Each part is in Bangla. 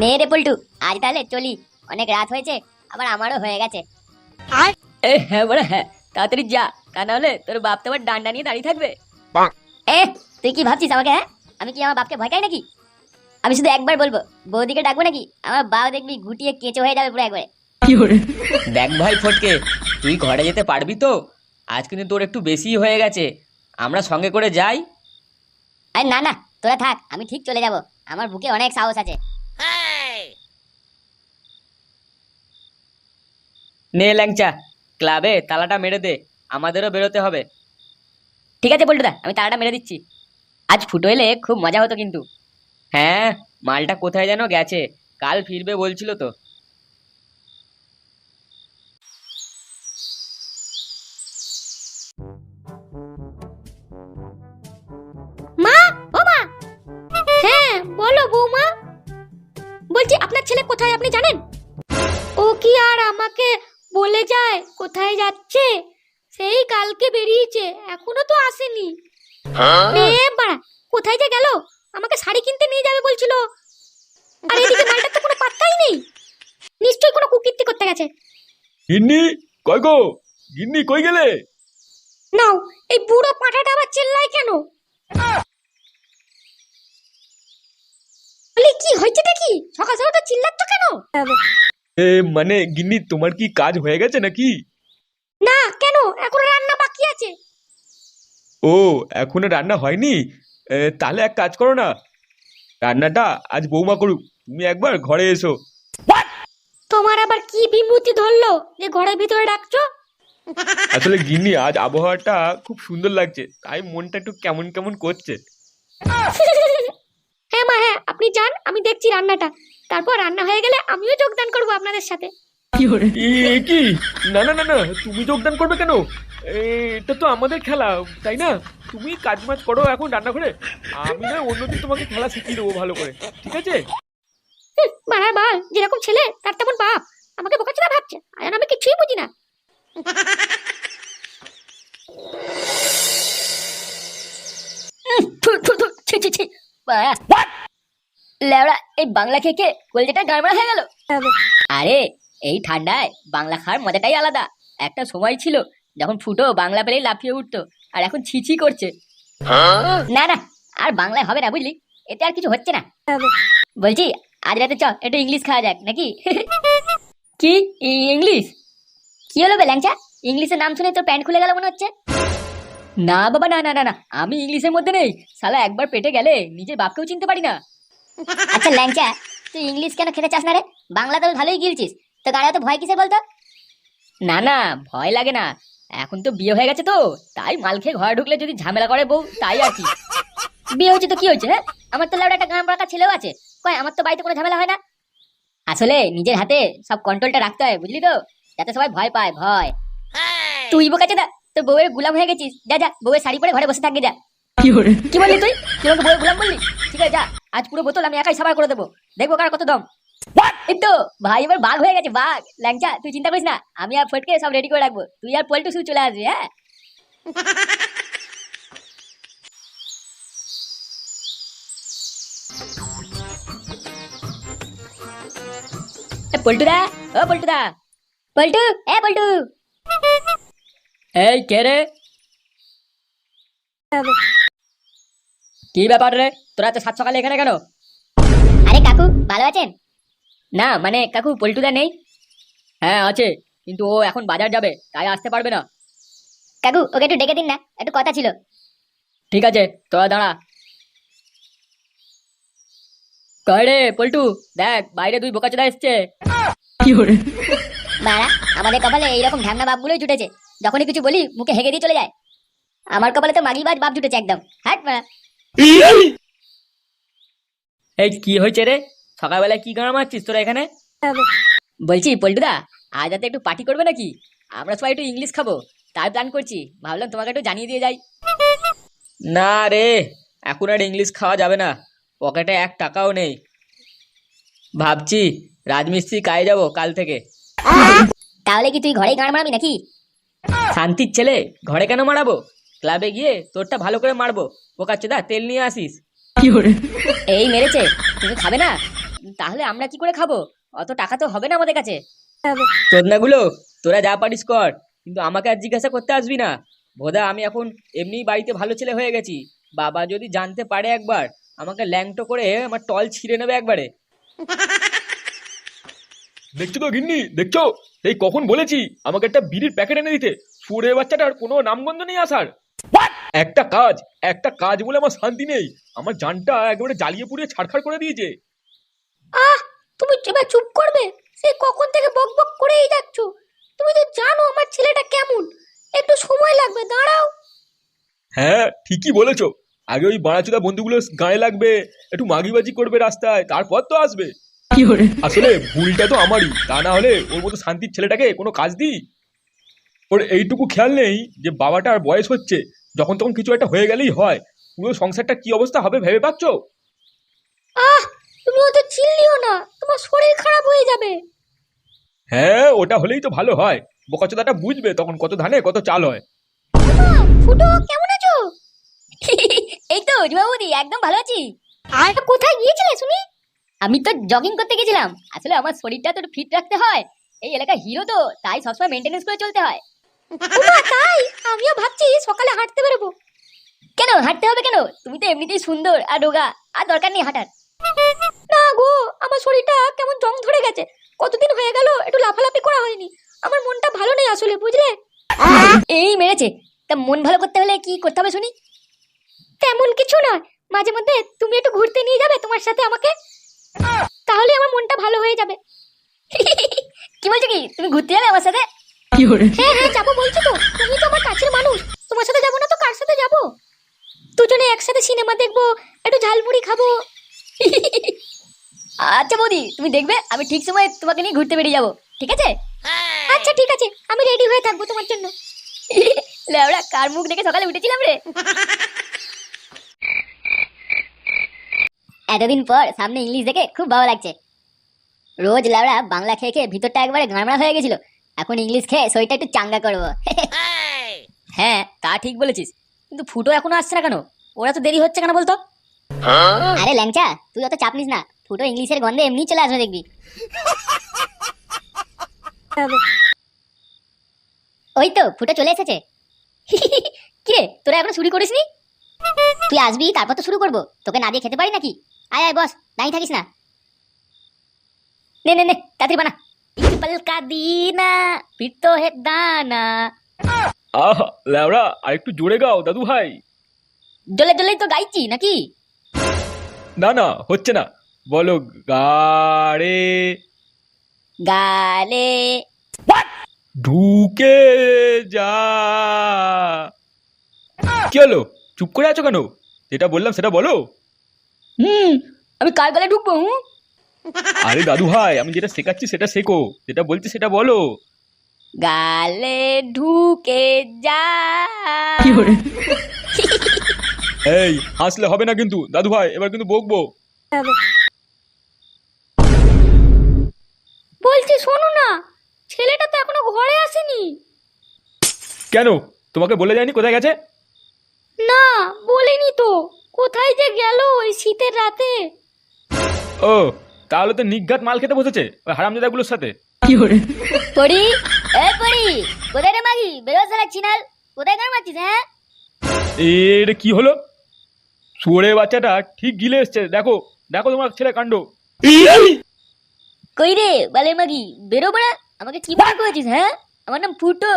নে রে পল্টু আজ তাহলে চলি। অনেক রাত হয়েছে আবার আমারও হয়ে গেছে। এ হ্যাঁ বড় হ্যাঁ তাড়াতাড়ি যা তা না হলে তোর বাপ তো আবার ডান্ডা নিয়ে দাঁড়িয়ে থাকবে। এ তুই কি ভাবছিস আমাকে হ্যাঁ? আমি কি আমার বাপকে ভয় খাই নাকি? আমি শুধু একবার বলব বৌদিকে ডাকবো নাকি? আমার বাবা দেখবি গুটিয়ে কেঁচো হয়ে যাবে পুরো একবারে। দেখ ভাই ফটকে তুই ঘরে যেতে পারবি তো? আজ কিন্তু তোর একটু বেশি হয়ে গেছে। আমরা সঙ্গে করে যাই। আরে না না তোরা থাক আমি ঠিক চলে যাব। আমার বুকে অনেক সাহস আছে। নে ল্যাংচা ক্লাবে তালাটা মেরে দে আমাদেরও বেরোতে হবে। ঠিক আছে পল্টুদা আমি তাড়াটা মেরে দিচ্ছি। আজ ফুটো এলে খুব মজা হতো কিন্তু। হ্যাঁ মালটা কোথায় যেন গেছে কাল ফিরবে বলছিল তো। মা ও মা! হ্যাঁ বলো বৌমা। বলছি আপনার ছেলে কোথায় আপনি জানেন? ও কি আর আমাকে বলে যায় কোথায় যাচ্ছে? সেই কালকে বেরিয়েছে এখনও তো আসেনি। এ বাড়া কোথায় যে গেল? আমাকে শাড়ি কিনতে নিয়ে যাবে বলছিল। আর এদিকে মালটার তো কোনো পাত্তাই নেই। নিশ্চয়ই কোনো কুকীর্তি করতে গেছে। গিন্নি কই গো? গিন্নি কই গেলে? নাও এই বুড়ো পাঁঠাটা আবার চেল্লায় কেন? বলি কি হয়েছে কি সকাল সকাল তো চিল্লাচ্ছ কেন? এ মানে গিন্নি তোমার কি কাজ হয়ে গেছে নাকি? না কেন? এখন রান্না বাকি আছে। ও এখনও রান্না হয়নি? এ, তাহলে এক কাজ করো না। রান্নাটা আজ বৌমা করুক তুমি একবার ঘরে এসো। তোমার আবার কি বিমূতি ধরলো যে ঘরের ভিতরে ডাকছো আসলে গিন্নি আজ আবহাওয়াটা খুব সুন্দর লাগছে তাই মনটা একটু কেমন কেমন করছে। হ্যাঁ মা হ্যাঁ আপনি যান আমি দেখছি রান্নাটা। তারপর রান্না হয়ে গেলে আমিও যোগদান করব আপনাদের সাথে। এ এ কি? না না না না তুমি যোগদান করবে কেন? এ, এটা তো আমাদের খেলা তাই না? তুমি কাজ মাজ করো এখন রান্না করে আমি না অন্যদিন তোমাকে খেলা শিখিয়ে দেবো ভালো করে ঠিক আছে? বাড়ার বাল যেরকম ছেলে তার তেমন বাপ আমাকে বোকাচোদা ভাবছে আর আমি কিছুই বুঝি না থু, থু, থু, ছি, ছি, ছি। বাড়া। লেওড়া এই বাংলা খেয়ে কলজেটা গাড়মাড়া হয়ে গেল। আরে এই ঠান্ডায় বাংলা খাওয়ার মজাটাই আলাদা। একটা সময় ছিল যখন ফুটো বাংলা পেলেই লাফিয়ে উঠতো আর এখন ছিছি করছে। না না আর বাংলায় হবে না বুঝলি এতে আর কিছু হচ্ছে না। বলছি আজ রাতে চ একটু ইংলিশ খাওয়া যাক নাকি? কি ইংলিশ? কি হলো বে ল্যাংচা? ইংলিশের নাম শুনে তোর প্যান্ট খুলে গেল মনে হচ্ছে? না বাবা না না না না আমি ইংলিশের মধ্যে নেই। শালা একবার পেটে গেলে নিজের বাপকেও চিনতে পারি না। আচ্ছা ল্যাংচা তুই ইংলিশ কেন খেতে চাস না রে? বাংলা তো ভালোই গিলছিস। তো গাড়ি তো ভয় কিসে বলতো? না না ভয় লাগে না। এখন তো বিয়ে হয়ে গেছে তো তাই মাল খেয়ে ঘরে ঢুকলে যদি ঝামেলা করে বউ তাই আর কি। বিয়ে হচ্ছে তো কি হয়েছে হ্যাঁ? আমার তো লাউডা একটা গান পড়াকা ছেলেও আছে। কয় আমার তো বাড়িতে কোনো ঝামেলা হয় না? আসলে নিজের হাতে সব কন্ট্রোলটা রাখতে হয় বুঝলি তো? যাতে সবাই ভয় পায় ভয়। তুই বোকাচ্ছে দা তোর বউয়ের গুলাম হয়ে গেছিস। যা যা বউয়ের শাড়ি পরে ঘরে বসে থাকবি যা। কি বললি তুই? আমাকে বউয়ের গুলাম বললি? ঠিক আছে যা। আজ পুরো বোতল আমি একাই সাবার করে দেবো। দেখব কার কত দম। এই তো ভাই এবার বাঘ হয়ে গেছে বাঘ ল্যাংচা তুই চিন্তা করিস না আমি আর ফটকে সব রেডি করে রাখব। তুই আর পল্টু শুধু চলে আসবি হ্যাঁ? পল্টুদা ও পল্টুদা। পল্টু এ পল্টু। এই কে রে? কি ব্যাপার রে? তোরা তো সাত সকালে এখানে কেন? আরে কাকু ভালো আছেন? না মানে কাকু পল্টুদা নেই। হ্যাঁ আছে কিন্তু ও এখন বাজার যাবে তাই আসতে পারবে না। কাকু ওকে একটু ডেকে দিন না একটু কথা ছিল। ঠিক আছে তোরা দাঁড়া। কয় রে পল্টু? দেখ বাইরে দুই বোকা বোকাচোদা এসছে। বাড়া আমাদের কপালে এইরকম ঢ্যামনা বাপগুলোই জুটেছে। যখনই কিছু বলি মুখে হেগে দিয়ে চলে যায়। আমার কপালে তো মাগিবাজ বাপ জুটেছে একদম। হাট বাড়া এই কি হয়েছে রে? সকালবেলা কি গান মারছিস তোরা এখানে? বলছি পল্টুদা আজ রাতে একটু পার্টি করবে নাকি? আমরা সবাই একটু ইংলিশ খাব। তাই প্ল্যান করছি। ভাবলাম তোমাকে একটু জানিয়ে দিয়ে যাই। না রে এখন আর ইংলিশ খাওয়া যাবে না। পকেটে এক টাকাও নেই। ভাবছি রাজমিস্ত্রি কাজে যাব কাল থেকে। তাহলে কি তুই ঘরে গান মারাবি নাকি? শান্তির ছেলে ঘরে কেন মারাবো? ক্লাবে গিয়ে তোরটা ভালো করে মারবো। বোকাচ্চোদা তেল নিয়ে আসিস। এই মেরেছে তুমি খাবে না? তাহলে আমরা কি করে খাব? অত টাকা তো হবে না আমাদের কাছে। চোদনাগুলো তোরা যা পারিস কর কিন্তু আমাকে আর জিজ্ঞাসা করতে আসবি না। ভোদা আমি এখন এমনি বাড়িতে ভালো ছেলে হয়ে গেছি। বাবা যদি জানতে পারে একবার আমাকে ল্যাংটো করে আমার টল ছিঁড়ে নেবে একবারে। দেখছ তো গিন্নি? দেখছ? এই কখন বলেছি আমাকে একটা বিড়ির প্যাকেট এনে দিতে। সুরে বাচ্চাটার কোনো নামগন্ধ নেই আসার। একটা কাজ একটা কাজ বলে আমার শান্তি নেই। আমার জানটা একেবারে জ্বালিয়ে পুড়িয়ে ছাড়খাড় করে দিয়েছে। আহ তুমি এবার চুপ করবে? সে কখন থেকে বক বক করেই যাচ্ছ? তুমি তো জানো আমার ছেলেটা কেমন। একটু সময় লাগবে দাঁড়াও। হ্যাঁ ঠিকই বলেছ। আগে ওই বাড়াচোদা বন্ধুগুলো গায়ে লাগবে একটু মাগিবাজি করবে রাস্তায় তারপর তো আসবে। আসলে ভুলটা তো আমারই তা না হলে ওর মতো শান্তির ছেলেটাকে কোনো কাজ দিই? ওর এইটুকু খেয়াল নেই যে বাবাটার বয়স হচ্ছে যখন তখন কিছু একটা হয়ে গেলেই হয়। পুরো সংসারটা কি অবস্থা হবে ভেবে পাচ্ছো? আহ তুমি ওতে চিল্লিও না তোমার শরীর খারাপ হয়ে যাবে। হ্যাঁ ওটা হলেই তো ভালো হয়। বোকাচোদাটা বুঝবে তখন কত ধানে কত চাল হয়। ফুটো কেমন আছো? এই তো জুমাবুদি একদম ভালো আছি। আর কোথায় গিয়েছিলে শুনি আমি তো জগিং করতে গেছিলাম। আসলে আমার শরীরটা তো ফিট রাখতে হয়। এই এলাকা হিরো তো তাই সবসময় মেনটেনেন্স করে চলতে হয়। তাই? আমিও ভাবছি সকালে হাঁটতে বেরোবো। কেন, হাঁটতে হবে কেন? তুমি তো এমনিতেই সুন্দর আর রোগা, আর দরকার নেই হাঁটার। না গো, আমার শরীরটা কেমন জং ধরে গেছে। কতদিন হয়ে গেল, একটু লাফালাফি করা হয়নি। আমার মনটা ভালো নেই আসলে, বুঝলে? এই মেরেছে। তা মন ভালো করতে হলে কি করতে হবে শুনি? তেমন কিছু নয়। মাঝে মধ্যে তুমি একটু ঘুরতে নিয়ে যাবে তোমার সাথে আমাকে। তাহলে আমার মনটা ভালো হয়ে যাবে। কি বলছো কি? তুমি ঘুরতে যাবে আমার সাথে? হ্যাঁ হ্যাঁ যাব বলছি তো। তুমি তো আমার কাছের মানুষ। তোমার সাথে যাব না তো? কার সাথে যাব? দুজনে একসাথে সিনেমা দেখব, একটু ঝালমুড়ি খাব। আচ্ছা বৌদি, তুমি দেখবে, আমি ঠিক সময় তোমাকে নিয়ে ঘুরতে বেরিয়ে যাব। ঠিক আছে? আচ্ছা ঠিক আছে। আমি রেডি হয়ে থাকব তোমার জন্য। লেওড়া কার মুখ দেখে সকালে উঠেছিলাম রে? এতদিন পর সামনে ইংলিশ দেখে খুব ভালো লাগছে। রোজ লেওড়া বাংলা খেয়ে খেয়ে ভিতরটা একবারে গামড়া হয়ে গেছিল। এখন ইংলিশ খেয়ে শরীরটা একটু চাঙ্গা করব। হ্যাঁ তা ঠিক বলেছিস। কিন্তু ফুটো এখনও আসছে না কেন? ওরা তো দেরি হচ্ছে কেন বলতো? আরে ল্যাংচা তুই অত চাপ নিস না। ফুটো ইংলিশের গন্ধে এমনি চলে আসবে দেখবি। ওই তো ফুটো চলে এসেছে। কিরে তোরা এখনও শুরু করিসনি? তুই আসবি তারপর তো শুরু করব। তোকে না দিয়ে খেতে পারি নাকি? আয় আয় বস নাই থাকিস না। নে নে নে তাড়াতাড়ি বানা। আহ ল্যাবড়া আর একটু জোরে গাও দাদু ভাই। জলে জলেই তো গাইছি নাকি? না না হচ্ছে না। বলো গাড়ে। গালে। ঢুকে যা। কি হলো? চুপ করে আছো কেন? যেটা বললাম সেটা বলো। হুম আমি কার গালে ঢুকবো হুম? আরে দাদু ভাই আমি যেটা শেখাচ্ছি সেটা শেখো। যেটা বলছি সেটা বলো। গালে ঢুকে যা। এই হাসলে হবে না কিন্তু। দাদু ভাই এবার কিন্তু বকবো। বলছি শোনো না। ছেলেটা তো এখনও ঘরে আসেনি। কেন? তোমাকে বলে যায়নি কোথায় গেছে? না বলেনি তো। কোথায় যে গেল ওই শীতের রাতে। ও তাহলে তো নিঘাত মাল খেতে বসেছে ওই হারামজাদাগুলোর সাথে। পড়ি? এ পড়ি? কোথায় রে মাগি বেরো চিনাল কোথায় গান মারছিস হ্যাঁ? এটা কি হলো? বাচ্চাটা ঠিক গিলে এসছে। দেখো দেখো তোমার ছেলে কাণ্ড। কই রে বালে মাগি? বেরো বড়া আমাকে কি মনে করেছিস হ্যাঁ? আমার নাম ফুটো।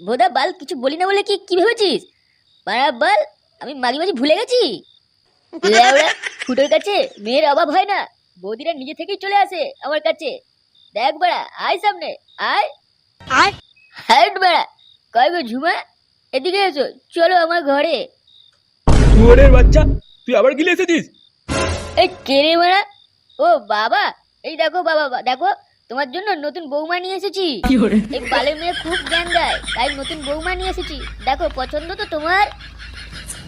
বোধা বাল কিছু বলি না বলে কি কি ভেবেছিস? বাড়া বাল আমি মাগি মাঝি ভুলে গেছি? লেওড়া, ফুটোর কাছে মেয়ের অভাব হয় না। বৌদিরা নিজে থেকেই চলে আসে আমার কাছে। দেখ বেড়া আয় সামনে আয়। আয়। হাইট বাড়া কয় গো ঝুমা? এদিকে এসো চলো আমার ঘরে। বাচ্চা তুই আবার গিলে এসেছিস? এই কে রে বাড়া? ও বাবা এই দেখো বাবা দেখো তোমার জন্য নতুন বৌমা নিয়ে এসেছি। এই বালের মেয়ে খুব জ্ঞান দেয় তাই নতুন বৌমা নিয়ে এসেছি। দেখো পছন্দ তো তোমার?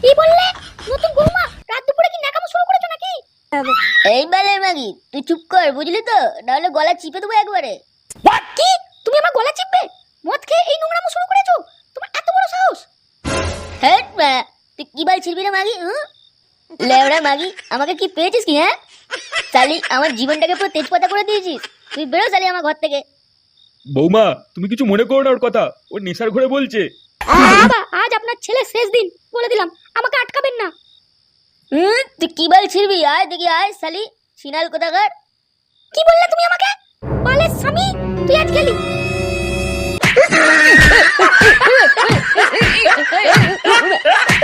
কি বললে? নতুন বৌমা? রাত দুপুরে কি নাকামো শুরু করেছ এই বালের মাগি তুই চুপ কর বুঝলি তো? নাহলে গলা চিপে দেবো একবারে। কি? তুমি আমার গলা চিপবে? মদ খেয়ে এই শুরু করেছ? তোমার এত বড় সাহস! হ্যাট বাড়া তুই কি বাল ছিড়বি রে মাগি? লেওড়া মাগি আমাকে কি পেয়েছিস কি হ্যাঁ? সালি আমার জীবনটাকে পুরো তেজপাতা করে দিয়েছিস। তুই বেরো চালি আমার ঘর থেকে। বৌমা তুমি কিছু মনে করো না ওর কথা। ওর নেশার ঘরে বলছে। বাবা আজ আপনার ছেলে শেষ দিন। বলে দিলাম আমাকে আটকাবেন না। হুম তুই কি বলছিস আয় দেখি আয় শালি সিনাল কোথাকার কি বললে তুমি আমাকে বলে স্বামী তুই আজ গেলি Ha ha ha ha!